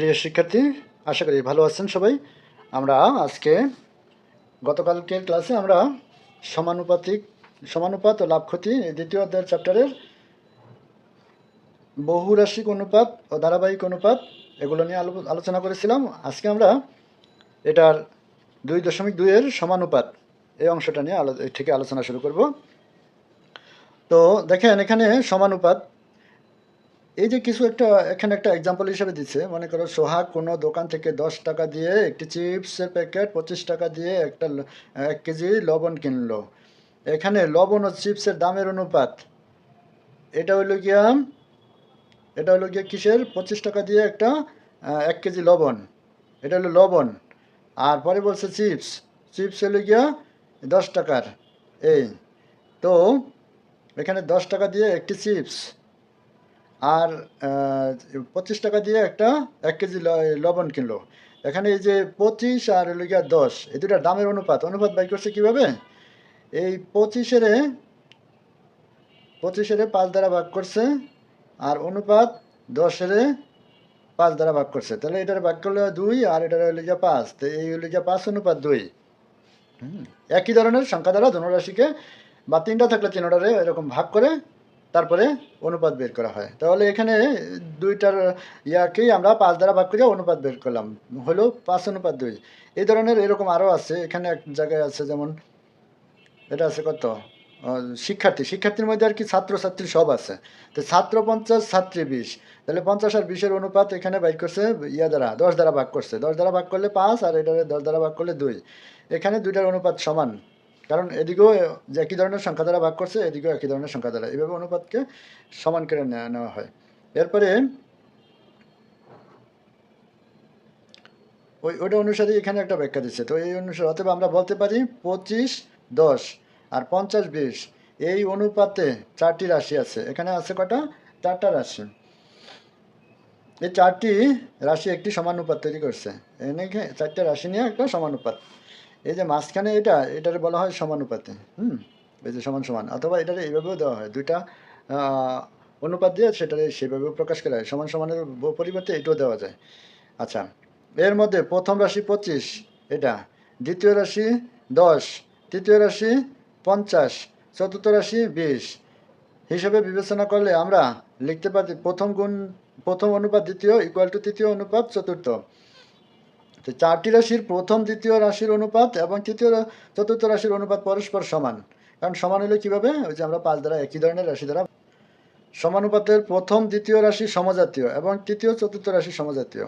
প্রিয় শিক্ষার্থী, আশা করি ভালো আছেন সবাই। আমরা আজকে গতকালকের ক্লাসে আমরা সমানুপাতিক সমানুপাত ও লাভ ক্ষতি দ্বিতীয় অধ্যায়ের চ্যাপ্টারের বহুরাশিক অনুপাত ও ধারাবাহিক অনুপাত এগুলো নিয়ে আলো- আলোচনা করেছিলাম। আজকে আমরা এটার দুই দশমিক দুইয়ের সমানুপাত এই অংশটা নিয়ে আলো থেকে আলোচনা শুরু করব। তো দেখেন এখানে সমানুপাত এই যে কিছু একটা, এখানে একটা এক্সাম্পল হিসেবে দিচ্ছে। মনে করো সোহাগ কোনো দোকান থেকে দশ টাকা দিয়ে একটি চিপসের প্যাকেট পঁচিশ টাকা দিয়ে একটা এক কেজি লবণ কিনলো। এখানে লবণ ও চিপসের দামের অনুপাত, এটা হইল গিয়া, এটা হলো গিয়া কিসের? পঁচিশ টাকা দিয়ে একটা এক কেজি লবণ। এটা হলো লবণ। আর পরে বলছে চিপস। চিপস হলো গিয়া দশ টাকার, এই। তো, এখানে দশ টাকা দিয়ে একটি চিপস। আর পঁচিশ টাকা দিয়ে একটা এক কেজি লবণ কিনলো। এখানে এই যে পঁচিশ আর হলো গিয়া দশ, এই দুটা দামের অনুপাত অনুপাত বাই করছে কীভাবে? এই পঁচিশেরে পঁচিশেরে পাঁচ দ্বারা ভাগ করছে, আর অনুপাত দশেরে পাঁচ দ্বারা ভাগ করছে। তাহলে এটার ভাগ করলে দুই, আর এটার হলো গিয়া পাঁচ, তো এই হলো গিয়া পাঁচ অনুপাত দুই। একই ধরনের সংখ্যা দ্বারা ধনুরাশিকে বা তিনটা থাকলে তিনটারে এরকম ভাগ করে তারপরে অনুপাত বের করা হয়। তাহলে এখানে দুইটার ইয়াকেই আমরা পাঁচ দ্বারা ভাগ করে অনুপাত বের করলাম। হলো পাঁচ অনুপাত দুই। এই ধরনের এরকম আরও আছে। এখানে এক জায়গায় আছে যেমন, এটা আছে কত? শিক্ষার্থী। শিক্ষার্থীর মধ্যে আর কি ছাত্র ছাত্রী সব আছে। তো ছাত্র পঞ্চাশ, ছাত্রী বিশ। তাহলে পঞ্চাশ আর বিশের অনুপাত এখানে বাইর করছে ইয়া দ্বারা, দশ দ্বারা ভাগ করছে। দশ দ্বারা ভাগ করলে পাঁচ আর এটা দশ দ্বারা ভাগ করলে দুই। এখানে দুইটার অনুপাত সমান। কারণ এদিকেও যে একই ধরনের সংখ্যা দ্বারা ভাগ করছে, এদিকেও একই ধরনের সংখ্যা দ্বারা। এইভাবে অনুপাতকে সমান করে নেওয়া নেওয়া হয়। এরপরে ওই ওটা অনুসারে এখানে একটা ব্যাখ্যা দিচ্ছে। তো এই অনুসারে অথবা আমরা বলতে পারি পঁচিশ, দশ আর পঞ্চাশ, বিশ। এই অনুপাতে চারটি রাশি আছে। এখানে আছে কটা চারটা রাশি। এই চারটি রাশি একটি সমানুপাত তৈরি করছে। এনে চারটা রাশি নিয়ে একটা সমানুপাত। এই যে মাঝখানে এটা, এটার বলা হয় সমানুপাতে, হুম? এই যে সমান সমান, অথবা এটারে এইভাবেও দেওয়া হয়। দুইটা অনুপাত দিয়ে সেটারে সেভাবেও প্রকাশ করা হয়। সমান সমানের পরিবর্তে এটাও দেওয়া যায়। আচ্ছা এর মধ্যে প্রথম রাশি পঁচিশ, এটা। দ্বিতীয় রাশি দশ, তৃতীয় রাশি পঞ্চাশ, চতুর্থ রাশি বিশ। হিসেবে বিবেচনা করলে আমরা লিখতে পারি প্রথম গুণ, প্রথম অনুপাত দ্বিতীয় ইকুয়াল টু তৃতীয় অনুপাত চতুর্থ। তো চারটি রাশির প্রথম, দ্বিতীয় রাশির অনুপাত এবং তৃতীয় চতুর্থ রাশির অনুপাত পরস্পর সমান। কারণ সমান হলে কীভাবে? ওই যে আমরা পাঁচ দ্বারা একই ধরনের রাশি দ্বারা সমানুপাতের প্রথম, দ্বিতীয় রাশি সমজাতীয় এবং তৃতীয়, চতুর্থ রাশি সমজাতীয়।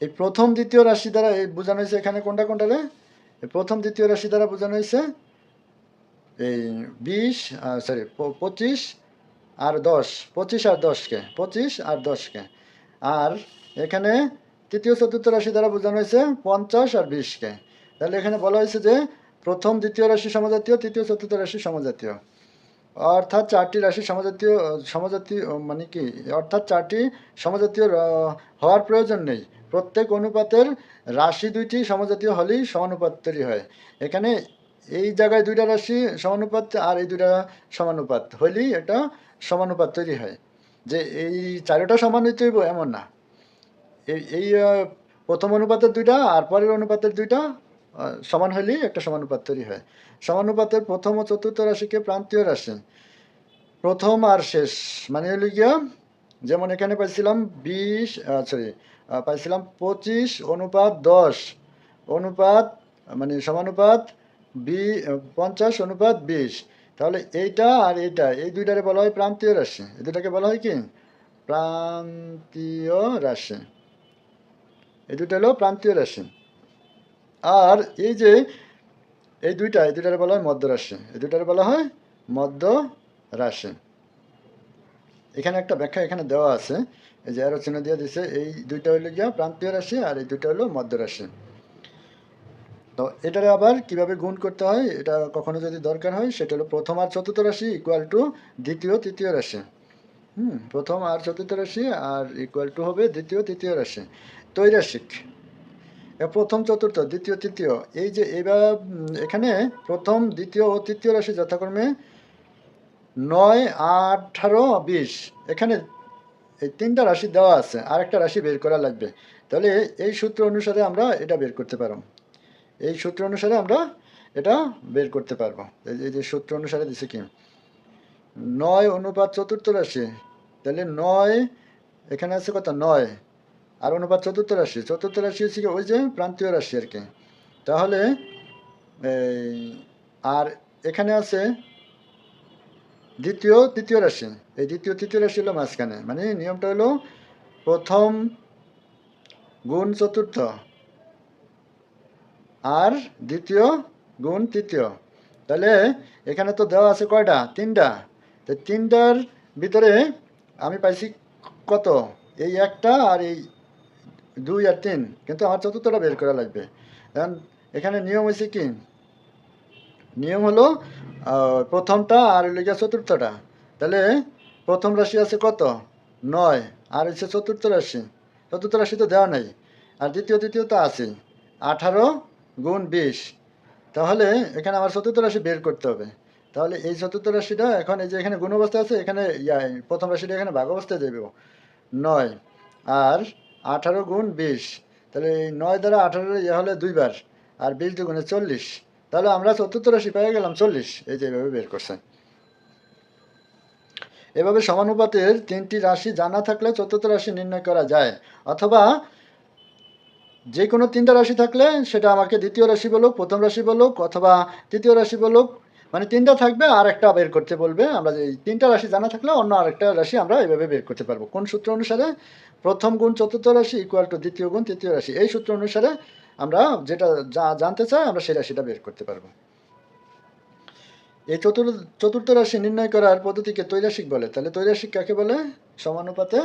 এই প্রথম, দ্বিতীয় রাশি দ্বারা এই বোঝানো হয়েছে এখানে কোনটা কোনটা রে? প্রথম, দ্বিতীয় রাশি দ্বারা বোঝানো হয়েছে এই বিশ সরি পঁচিশ আর দশ। পঁচিশ আর দশকে পঁচিশ আর দশকে আর এখানে তৃতীয় চতুর্থ রাশি দ্বারা বোঝানো হয়েছে পঞ্চাশ আর বিশকে। তাহলে এখানে বলা হয়েছে যে প্রথম দ্বিতীয় রাশি সমজাতীয়, তৃতীয় চতুর্থ রাশি সমজাতীয়। অর্থাৎ চারটি রাশি সমজাতীয় সমজাতীয় মানে কি, অর্থাৎ চারটি সমজাতীয় হওয়ার প্রয়োজন নেই। প্রত্যেক অনুপাতের রাশি দুইটি সমজাতীয় হলেই সমানুপাত তৈরি হয়। এখানে এই জায়গায় দুইটা রাশি সমানুপাত আর এই দুইটা সমানুপাত হলেই এটা সমানুপাত তৈরি হয়। যে এই চারোটা সমান হইতে এমন না। এই এই প্রথম অনুপাতের দুইটা আর পরের অনুপাতের দুইটা সমান হলেই একটা সমানুপাত তৈরি হয়। সমানুপাতের প্রথম ও চতুর্থ রাশিকে প্রান্তীয় রাশি। প্রথম আর শেষ মানে হলো গিয়া, যেমন এখানে পাইছিলাম বিশ সরি পাইছিলাম পঁচিশ, অনুপাত দশ, অনুপাত মানে সমানুপাত বি, পঞ্চাশ, অনুপাত বিশ। তাহলে এইটা আর এইটা, এই দুইটারে বলা হয় প্রান্তীয় রাশি। এই দুটাকে বলা হয় কি? প্রান্তীয় রাশি। এই দুটো হলো প্রান্তীয় রাশি। আর এই যে এই দুইটা, এই দুইটারে বলা হয় মধ্য রাশি, এই দুইটারে বলা হয় মধ্য রাশি। এখানে একটা ব্যাখ্যা এখানে দেওয়া আছে, এই যে অ্যারো চিহ্ন দিয়ে দিছে, এই দুইটা হলো গিয়া প্রান্তীয় রাশি আর এই দুইটা হলো মধ্য রাশি। তো এটারে আবার কীভাবে গুণ করতে হয়, এটা কখনো যদি দরকার হয়, সেটা হলো প্রথম আর চতুর্থ রাশি ইকুয়াল টু দ্বিতীয়, তৃতীয় রাশি। হুম, প্রথম আর চতুর্থ রাশি আর ইকুয়াল টু হবে দ্বিতীয়, তৃতীয় রাশি। তৈরাসিক প্রথম, চতুর্থ, দ্বিতীয়, তৃতীয়, এই যে এবার এখানে প্রথম, দ্বিতীয় ও তৃতীয় রাশি যথাক্রমে নয় আঠারো, বিশ, এখানে এই তিনটা রাশি দেওয়া আছে আর একটা রাশি বের করা লাগবে। তাহলে এই সূত্র অনুসারে আমরা এটা বের করতে পারব। এই সূত্র অনুসারে আমরা এটা বের করতে পারব। এই যে- সূত্র অনুসারে দিছে কি? নয় অনুপাত চতুর্থ রাশি, তাহলে নয়, এখানে আছে কত? নয় আর অনুপাত চতুর্থ রাশি চতুর্থ রাশি হচ্ছে ওই যে প্রান্তীয় রাশি আর কি। তাহলে, এই, আর এখানে আছে দ্বিতীয়, তৃতীয় রাশি। এই দ্বিতীয়, তৃতীয় রাশি হলো মাঝখানে। মানে নিয়মটা হলো প্রথম গুণ চতুর্থ আর দ্বিতীয় গুণ তৃতীয়। তাহলে এখানে তো দেওয়া আছে কয়টা? তিনটা। তিনটার ভিতরে আমি পাইছি কত? এই একটা আর এই দুই আর তিন, কিন্তু আমার চতুর্থটা বের করা লাগবে। এখন এখানে নিয়ম হয়েছে কি? নিয়ম হলো প্রথমটা আর গিয়া চতুর্থটা। তাহলে প্রথম রাশি আছে কত? নয়। আর হচ্ছে চতুর্থ রাশি। চতুর্থ রাশি তো দেওয়া নাই। আর দ্বিতীয় তৃতীয় তো আছে। আঠারো গুণ বিশ। তাহলে এখানে আমার চতুর্থ রাশি বের করতে হবে। তাহলে এই চতুর্থ রাশিটা এখন এই যে এখানে গুণ অবস্থায় আছে, এখানে প্রথম রাশিটা এখানে ভাগ অবস্থায় দেবে নয়। আর আঠারো গুণ বিশ। তাহলে এই নয় দ্বারা আঠারো ইয়ে হলে দুইবার আর বিশ দুগুণে চল্লিশ। তাহলে আমরা চতুর্থ রাশি পেয়ে গেলাম চল্লিশ। এই যে এভাবে বের করছে এভাবে সমানুপাতের তিনটি রাশি জানা থাকলে চতুর্থ রাশি নির্ণয় করা যায়। অথবা যে কোনো তিনটা রাশি থাকলে সেটা আমাকে দ্বিতীয় রাশি বলুক, প্রথম রাশি বলুক, অথবা তৃতীয় রাশি বলুক মানে তিনটা থাকবে, আর একটা বের করতে বলবে। আমরা যে তিনটা রাশি জানা থাকলে অন্য আরেকটা রাশি আমরা এইভাবে বের করতে পারব। কোন সূত্র অনুসারে? প্রথম গুণ চতুর্থ রাশি ইকুয়াল টু দ্বিতীয় গুণ তৃতীয় রাশি। এই সূত্র অনুসারে আমরা যেটা যা- জানতে চাই, আমরা সেই রাশিটা বের করতে পারব। এই চতুর্থ চতুর্থ রাশি নির্ণয় করার পদ্ধতিকে তৈরাশিক বলে। তাহলে তৈরাসিক কাকে বলে? সমানুপাতে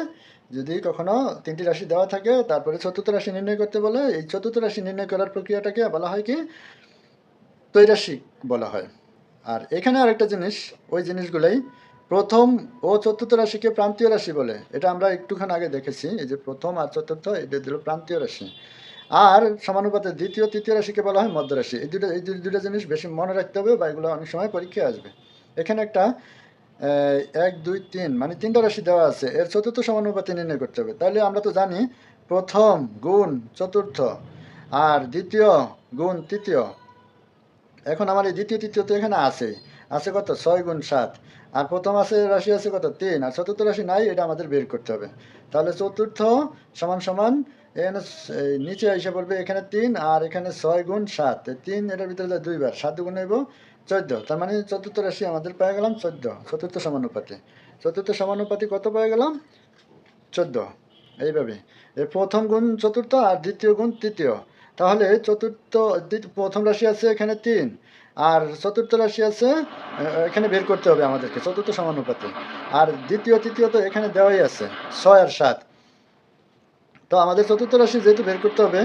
যদি কখনো তিনটি রাশি দেওয়া থাকে, তারপরে চতুর্থ রাশি নির্ণয় করতে বলে, এই চতুর্থ রাশি নির্ণয় করার প্রক্রিয়াটাকে বলা হয় কি? তৈরাসিক বলা হয়। আর এখানে আরেকটা জিনিস, ওই জিনিসগুলোই প্রথম ও চতুর্থ রাশিকে প্রান্তীয় রাশি বলে। এটা আমরা একটুখানি আগে দেখেছি, এই যে প্রথম আর চতুর্থ এটা দিল প্রান্তীয় রাশি। আর সমানুপাতে দ্বিতীয়, তৃতীয় রাশিকে বলা হয় মধ্যরাশি এই দুটো এই দুটো জিনিস বেশি মনে রাখতে হবে বা এগুলো অনেক সময় পরীক্ষায় আসবে। এখানে একটা এক, দুই, তিন মানে তিনটা রাশি দেওয়া আছে। এর চতুর্থ সমানুপাতে নির্ণয় করতে হবে। তাহলে আমরা তো জানি প্রথম, গুণ, চতুর্থ। আর দ্বিতীয়, গুণ, তৃতীয়। এখন আমার এই দ্বিতীয় তৃতীয় তো এখানে আছে। আছে কত? ছয় গুণ সাত। আর প্রথম আছে, রাশি আছে কত? তিন। আর চতুর্থ রাশি নাই, এটা আমাদের বের করতে হবে। তাহলে চতুর্থ সমান সমান, এখানে নিচে এসে পড়বে এখানে তিন, আর এখানে ছয় গুণ সাত। তিন, এটার ভিতরে যায় দুইবার, সাত গুণ নেব চোদ্দ। তার মানে চতুর্থ রাশি আমাদের পেয়ে গেলাম চোদ্দ। চতুর্থ সমানুপাতি। চতুর্থ সমানুপাতি কত পেয়ে গেলাম? চোদ্দ। এইভাবে। এর প্রথম গুণ চতুর্থ, আর দ্বিতীয় গুণ তৃতীয়। তাহলে চতুর্থ প্রথম রাশি আছে এখানে তিন। আর চতুর্থ রাশি আছে এখানে বের করতে হবে আমাদেরকে, চতুর্থ সমানুপাতে আর দ্বিতীয়, তৃতীয় তো এখানে দেওয়াই আছে, ছয় আর সাত। তো আমাদের চতুর্থ রাশি যেহেতু বের করতে হবে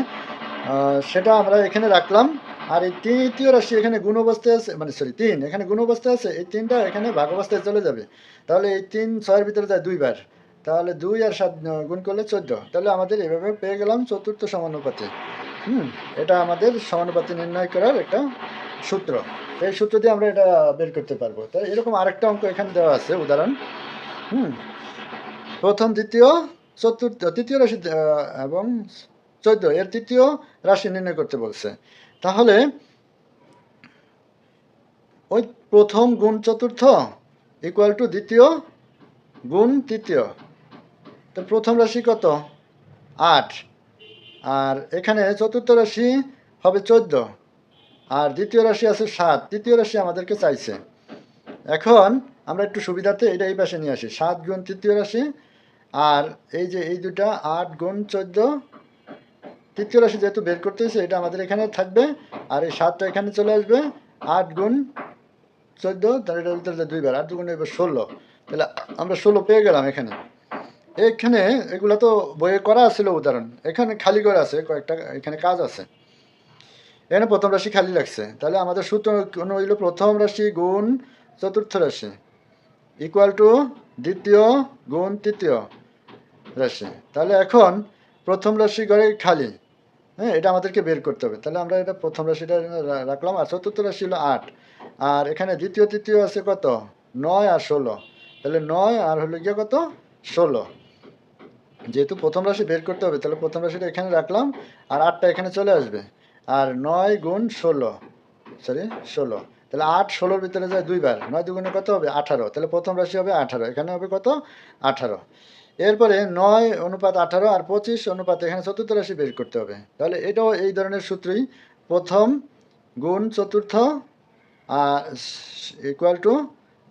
সেটা আমরা এখানে রাখলাম। আর এই তৃতীয় রাশি এখানে গুণ অবস্থায় আছে মানে সরি তিন। এখানে গুণ অবস্থায় আছে, এই তিনটা এখানে ভাগ অবস্থায় চলে যাবে। তাহলে এই তিন ছয়ের ভিতরে যায় দুইবার। তাহলে দুই আর সাত গুণ করলে চোদ্দ। তাহলে আমাদের এভাবে পেয়ে গেলাম চতুর্থ সমানুপাতে হুম, এটা আমাদের সমানুপাতি নির্ণয় করার একটা সূত্র। এই সূত্র দিয়ে আমরা এটা বের করতে পারব। তাই এরকম আরেকটা অঙ্ক এখানে দেওয়া আছে, উদাহরণ। হুম, প্রথম দ্বিতীয়, চতুর্থ, তৃতীয় রাশি এবং চোদ্দ এর তৃতীয় রাশি নির্ণয় করতে বলছে। তাহলে ওই প্রথম গুণ চতুর্থ ইকুয়াল টু দ্বিতীয় গুণ তৃতীয়। তো প্রথম রাশি কত? আট। আর এখানে চতুর্থ রাশি হবে চোদ্দ। আর দ্বিতীয় রাশি আছে সাত। তৃতীয় রাশি আমাদেরকে চাইছে। এখন আমরা একটু সুবিধার্থে এটা এই পাশে নিয়ে আসি। সাত গুণ তৃতীয় রাশি আর এই যে এই দুটা আট গুণ চোদ্দ, তৃতীয় রাশি যেহেতু বের করতে হয়েছে এটা আমাদের এখানে থাকবে। আর এই সাতটা এখানে চলে আসবে। আট গুণ চোদ্দ ভিতরে যে দুইবার, আট গুণ এবার ষোলো। তাহলে আমরা ষোলো পেয়ে গেলাম এখানে। এখানে এগুলো তো বইয়ে করা ছিল উদাহরণ। এখানে খালি করে আছে, কয়েকটা, এখানে কাজ আছে। এখানে প্রথম রাশি খালি লাগছে। তাহলে আমাদের সূত্র হইল? প্রথম রাশি গুণ চতুর্থ রাশি। ইকুয়াল টু দ্বিতীয় গুণ তৃতীয় রাশি। তাহলে এখন প্রথম রাশি ঘরে খালি। হ্যাঁ এটা আমাদেরকে বের করতে হবে। তাহলে আমরা এটা প্রথম রাশিটা রাখলাম। আর চতুর্থ রাশি হলো আট। আর এখানে দ্বিতীয়, তৃতীয় আছে কত? নয় আর ষোলো। তাহলে নয় আর হলো গিয়ে কত? ষোলো। যেহেতু প্রথম রাশি বের করতে হবে, তাহলে প্রথম রাশিটা এখানে রাখলাম আর আটটা এখানে চলে আসবে। আর নয় গুণ ষোলো সরি ষোলো। তাহলে আট ষোলোর ভিতরে যায় দুইবার, নয় দুগুণে কত হবে? আঠারো। তাহলে প্রথম রাশি হবে আঠারো, এখানে হবে কত? আঠারো। এরপরে নয় অনুপাত আঠারো আর পঁচিশ অনুপাত এখানে চতুর্থ রাশি বের করতে হবে। তাহলে এটাও এই ধরনের সূত্রই। প্রথম গুণ চতুর্থ আর ইকুয়াল টু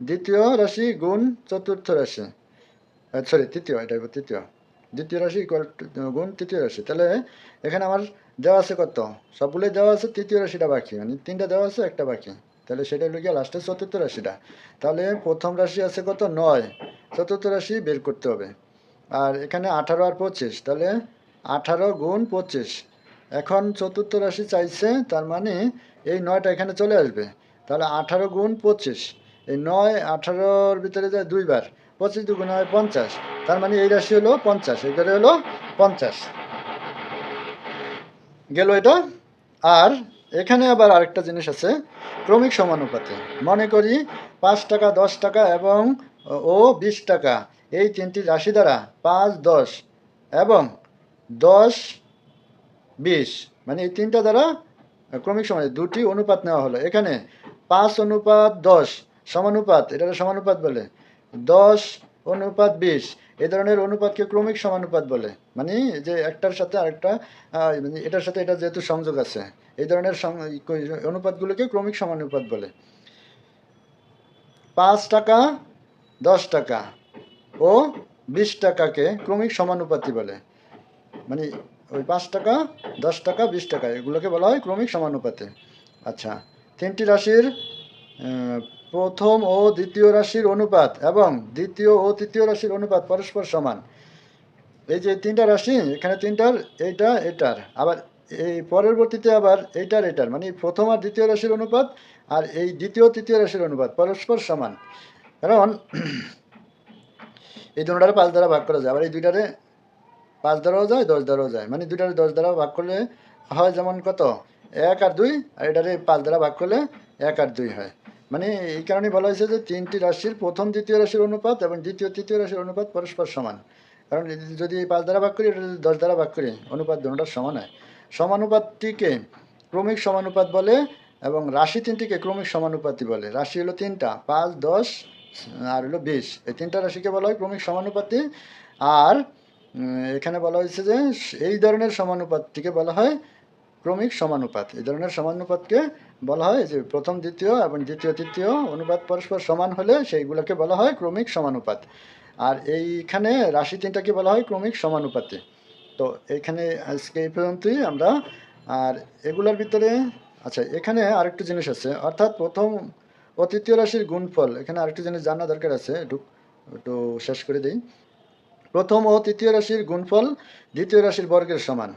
দ্বিতীয় রাশি গুণ চতুর্থ রাশি। সরি তৃতীয়, এটা তৃতীয়। দ্বিতীয় রাশি, ইকুয়াল গুণ তৃতীয় রাশি। তাহলে, এখানে আমার দেওয়া আছে কত? সবগুলোই দেওয়া আছে, তৃতীয় রাশিটা বাকি। মানে তিনটা দেওয়া আছে, একটা বাকি। তাহলে সেটা হলো গিয়ে লাস্টে চতুর্থ রাশিটা। তাহলে প্রথম রাশি আছে কত? নয়। চতুর্থ রাশি বের করতে হবে। আর এখানে আঠারো আর পঁচিশ। তাহলে আঠারো গুণ পঁচিশ। এখন চতুর্থ রাশি চাইছে, তার মানে এই নয়টা এখানে চলে আসবে। তাহলে আঠারো গুণ পঁচিশ। এই নয় আঠারোর ভিতরে যায় দুইবার। পঁচিশ দুগুণ হয় পঞ্চাশ। তার মানে এই রাশি হলো পঞ্চাশ এখানে হলো পঞ্চাশ। গেল এটা। আর এখানে আবার আরেকটা জিনিস আছে, ক্রমিক সমানুপাতে। মনে করি পাঁচ টাকা, দশ টাকা এবং, ও, বিশ টাকা, এই তিনটি রাশি দ্বারা পাঁচ, দশ এবং দশ, বিশ মানে এই তিনটা দ্বারা ক্রমিক সমান দুটি অনুপাত নেওয়া হলো। এখানে পাঁচ অনুপাত দশ, সমানুপাত এটা সমানুপাত বলে। দশ অনুপাত বিশ। এই ধরনের অনুপাতকে ক্রমিক সমানুপাত বলে। মানে যে একটার সাথে আরেকটা মানে এটার সাথে এটা যেহেতু সংযোগ আছে, এই ধরনের অনুপাতগুলোকে ক্রমিক সমানুপাত বলে। পাঁচ টাকা, দশ টাকা ও বিশ টাকাকে ক্রমিক সমানুপাতি বলে। মানে ওই পাঁচ টাকা, দশ টাকা, বিশ টাকা, এগুলোকে বলা হয় ক্রমিক সমানুপাতে। আচ্ছা তিনটি রাশির প্রথম ও দ্বিতীয় রাশির অনুপাত এবং দ্বিতীয় ও তৃতীয় রাশির অনুপাত পরস্পর সমান। এই যে তিনটা রাশি, এখানে তিনটার, এইটা, এটার। আবার এই পরবর্তীতে আবার এইটার, এটার। মানে প্রথম আর দ্বিতীয় রাশির অনুপাত আর এই দ্বিতীয়, তৃতীয় রাশির অনুপাত পরস্পর সমান। কারণ এই দুটারে পাঁচ দ্বারা ভাগ করা যায়। আবার এই দুইটারে পাঁচ দ্বারাও যায়, দশ দ্বারাও যায়। মানে দুইটারে দশ দ্বারা ভাগ করলে হয় যেমন কত? এক আর দুই, আর এটারে পাঁচ দ্বারা ভাগ করলে এক আর দুই হয়। মানে এই কারণে বলা হয়েছে যে তিনটি রাশির প্রথম, দ্বিতীয় রাশির অনুপাত এবং দ্বিতীয়, তৃতীয় রাশির অনুপাত পরস্পর সমান। কারণ যদি পাঁচ দ্বারা ভাগ করি, এটা যদি দশ দ্বারা ভাগ করি, অনুপাত দুটোটা সমান হয়। সমানুপাতটিকে ক্রমিক সমানুপাত বলে এবং রাশি তিনটিকে ক্রমিক সমানুপাতি বলে। রাশি হলো তিনটা, পাঁচ, দশ, আর হলো বিশ। এই তিনটা রাশিকে বলা হয় ক্রমিক সমানুপাতি। আর এখানে বলা হয়েছে যে এই ধরনের সমানুপাতটিকে বলা হয় ক্রমিক সমানুপাত। এই ধরনের সমানুপাতকে বলা হয় যে প্রথম, দ্বিতীয় এবং দ্বিতীয়, তৃতীয় অনুপাত পরস্পর সমান হলে সেইগুলোকে বলা হয় ক্রমিক সমানুপাত। আর এইখানে রাশি তিনটাকে বলা হয় ক্রমিক সমানুপাতি। তো এইখানে আজকে এই পর্যন্তই আমরা। আর এগুলোর ভিতরে আচ্ছা এখানে আরেকটা জিনিস আছে। অর্থাৎ প্রথম ও তৃতীয় রাশির গুণফল, এখানে আরেকটা জিনিস জানা দরকার আছে, একটু একটু শেষ করে দিই। প্রথম ও তৃতীয় রাশির গুণফল দ্বিতীয় রাশির বর্গের সমান।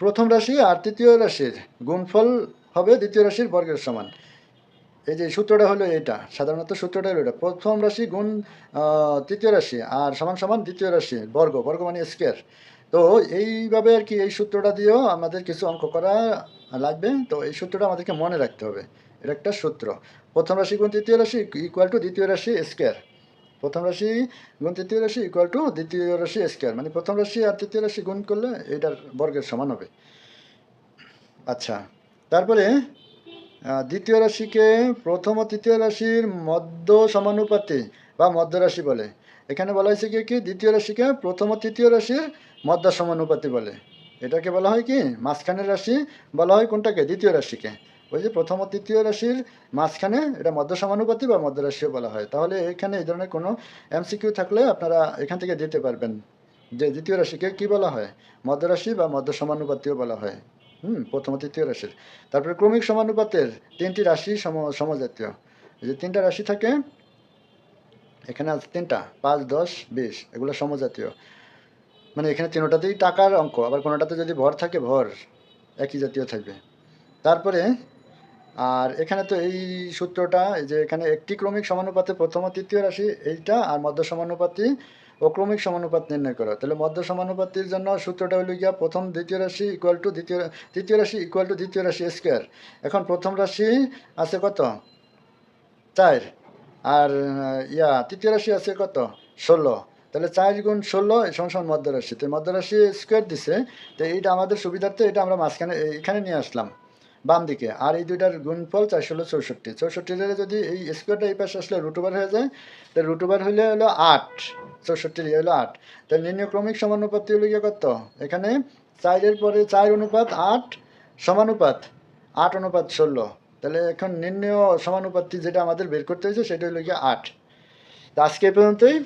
প্রথম রাশি আর তৃতীয় রাশির গুণফল হবে দ্বিতীয় রাশির বর্গের সমান। এই যে সূত্রটা হলো এটা, সাধারণত সূত্রটা হলো এটা। প্রথম রাশি গুণ তৃতীয় রাশি আর সমান সমান দ্বিতীয় রাশি বর্গ বর্গ মানে স্কোয়ার তো এইভাবে আর কি এই সূত্রটা দিয়েও আমাদের কিছু অঙ্ক করা লাগবে। তো এই সূত্রটা আমাদেরকে মনে রাখতে হবে। এটা একটা সূত্র, প্রথম রাশি গুণ তৃতীয় রাশি ইকুয়াল টু দ্বিতীয় রাশি স্কোয়ার প্রথম রাশি গুণ তৃতীয় রাশি ইকুয়াল টু দ্বিতীয় রাশি স্কোয়ার মানে প্রথম রাশি আর তৃতীয় রাশি গুণ করলে এটার বর্গের সমান হবে। আচ্ছা তারপরে দ্বিতীয় রাশিকে প্রথম ও তৃতীয় রাশির মধ্য সমানুপাতি বা মধ্য রাশি বলে। এখানে বলা হয়েছে কি কি? দ্বিতীয় রাশিকে প্রথম ও তৃতীয় রাশির মধ্য সমানুপাতি বলে। এটাকে বলা হয় কি? মাঝখানের রাশি বলা হয় কোনটাকে? দ্বিতীয় রাশিকে। ওই যে প্রথম ও তৃতীয় রাশির মাঝখানে এটা মধ্য সমানুপাতি বা মধ্য রাশিও বলা হয়। তাহলে এখানে এই ধরনের কোনো এমসিকিউ থাকলে আপনারা এখান থেকে দিতে পারবেন। যে দ্বিতীয় রাশিকে কি বলা হয়? মধ্য রাশি বা মধ্য সমানুপাতিও বলা হয়। হুম, প্রথম তৃতীয় রাশির। তারপরে ক্রমিক সমানুপাতের তিনটি রাশি সম, সমজাতীয়। যে তিনটা রাশি থাকে, এখানে আছে তিনটা, পাঁচ, দশ, বিশ, এগুলো সমজাতীয়। মানে এখানে তিনোটাতেই টাকার অঙ্ক, আবার কোনোটাতে যদি ভর থাকে, ভর একই জাতীয় থাকবে। তারপরে আর এখানে তো এই সূত্রটা যে এখানে একটি ক্রমিক সমানুপাতে প্রথম ও তৃতীয় রাশি, এইটা আর মধ্য সমানুপাতি ও ক্রমিক সমানুপাত নির্ণয় করো। তাহলে মধ্য সমানুপাতির জন্য সূত্রটা হলো গিয়া প্রথম দ্বিতীয় রাশি ইকুয়াল টু দ্বিতীয়, তৃতীয় রাশি ইকুয়াল টু দ্বিতীয় রাশি স্কোয়ার এখন প্রথম রাশি আছে কত? চার। আর ইয়া, তৃতীয় রাশি আছে কত? ষোলো। তাহলে চার গুণ ষোলো সমান মধ্যরাশি তো মধ্যরাশি স্কোয়ার দিছে, তো এইটা আমাদের সুবিধার্থে এটা আমরা মাঝখানে, এখানে নিয়ে আসলাম। বাম দিকে আর এই দুইটার গুণফল চার ষোলো চৌষট্টি। চৌষট্টির যদি এই স্কোয়ারটা এই পাশে আসলে রুট ওভার হয়ে যায় তো রুট ওভার হলে হলো আট। চৌষট্টির হলো আট। তাহলে নির্ণয়ক্রমিক সমানুপাতি হলো গিয়ে কত? এখানে চারের পরে চার অনুপাত আট, সমানুপাত আট অনুপাত ষোলো। তাহলে এখন নির্ণয় সমানুপাতি যেটা আমাদের বের করতে হয়েছে, সেটা হলো গিয়ে আট। আজকে পর্যন্তই।